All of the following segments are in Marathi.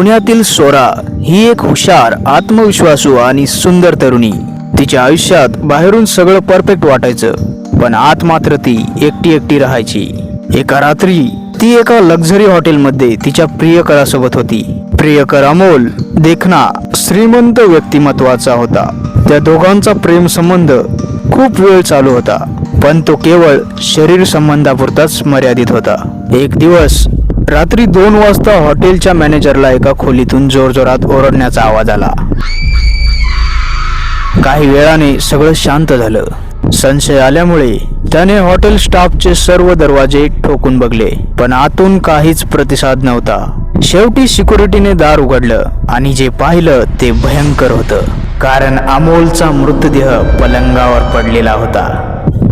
पुण्यातील सोरा ही एक हुशार आत्मविश्वासू आणि सुंदर तरुणी. तिच्या आयुष्यात बाहेरून सगळं परफेक्ट वाटायचं पण आत मात्र ती एकटी एकटी राहायची. एका रात्री ती एका लक्झरी हॉटेलमध्ये तिच्या प्रियकरासोबत होती. प्रियकर अमोल देखना श्रीमंत व्यक्तिमत्वाचा होता. त्या दोघांचा प्रेम संबंध खूप वेळ चालू होता पण तो केवळ शरीर संबंधापुरताच मर्यादित होता. एक दिवस रात्री दोन वाजता हॉटेलच्या मॅनेजरला एका खोलीतून जोरजोरात ओरडण्याचा आवाज आला. काही वेळाने सगळं शांत झालं. संशय आल्यामुळे त्याने हॉटेल स्टाफचे सर्व दरवाजे ठोकून बघले पण आतून काहीच प्रतिसाद नव्हता. शेवटी सिक्युरिटीने दार उघडलं आणि जे पाहिलं ते भयंकर होतं कारण अमोलचा मृतदेह पलंगावर पडलेला होता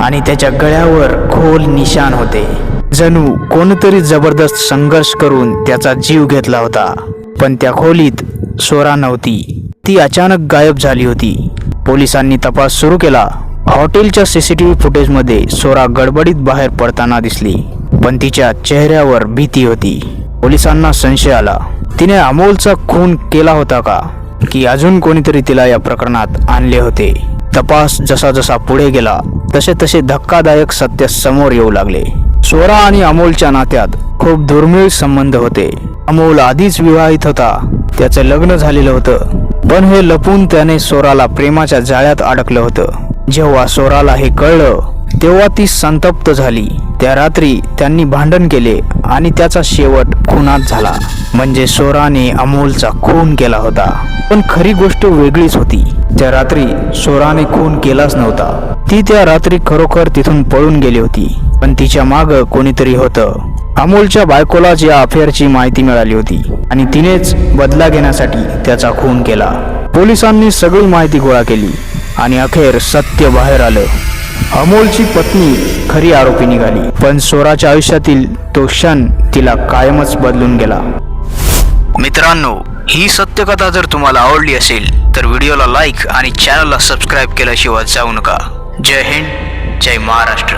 आणि त्याच्या गळ्यावर खोल निशाण होते. जणू कोणतरी जबरदस्त संघर्ष करून त्याचा जीव घेतला होता. पण त्या खोलीत सोरा नव्हती. ती अचानक गायब झाली होती. पोलिसांनी तपास सुरू केला. हॉटेलच्या सीसीटीव्ही फुटेजमध्ये सोरा गडबडीत बाहेर पडताना दिसली. पण तिच्या चेहऱ्यावर भीती होती. पोलिसांना संशय आला. तिने अमोलचा खून केला होता का? की अजून कोणीतरी तिला या प्रकरणात आणले होते? तपास जसा जसा पुढे गेला तसे तसे धक्कादायक सत्य समोर येऊ लागले. सोरा आणि अमोलच्या नात्यात खूप दुर्मिळ संबंध होते. अमोल आधीच विवाहित होता. त्याचं लग्न झालेलं होतं. पण हे लपून त्याने सोराला प्रेमाच्या जाळ्यात अडकलं होतं. जेव्हा सोराला हे कळलं तेव्हा ती संतप्त झाली. त्या रात्री त्यांनी भांडण केले आणि त्याचा शेवट खुनात झाला. म्हणजे सोराने अमोलचा खून केला होता. पण खरी गोष्ट वेगळीच होती. त्या रात्री सोराने खून केलाच नव्हता. ती त्या रात्री खरोखर तिथून पळून गेली होती. पण तिच्या माग कोणीतरी होतं. अमोलच्या बायकोलाच या अफेअरची माहिती मिळाली होती आणि तिनेच बदला घेण्यासाठी त्याचा खून केला. पोलिसांनी सगळी माहिती गोळा केली आणि अखेर सत्य बाहेर आलं. अमोलची पत्नी खरी आरोपी निघाली पण स्वराच्या आयुष्यातील तो क्षण तिला कायमच बदलून गेला. मित्रांनो ही सत्यकथा जर तुम्हाला आवडली असेल तर व्हिडिओला लाईक आणि चॅनलला सबस्क्राईब केल्याशिवाय जाऊ नका. जय हिंद जय महाराष्ट्र.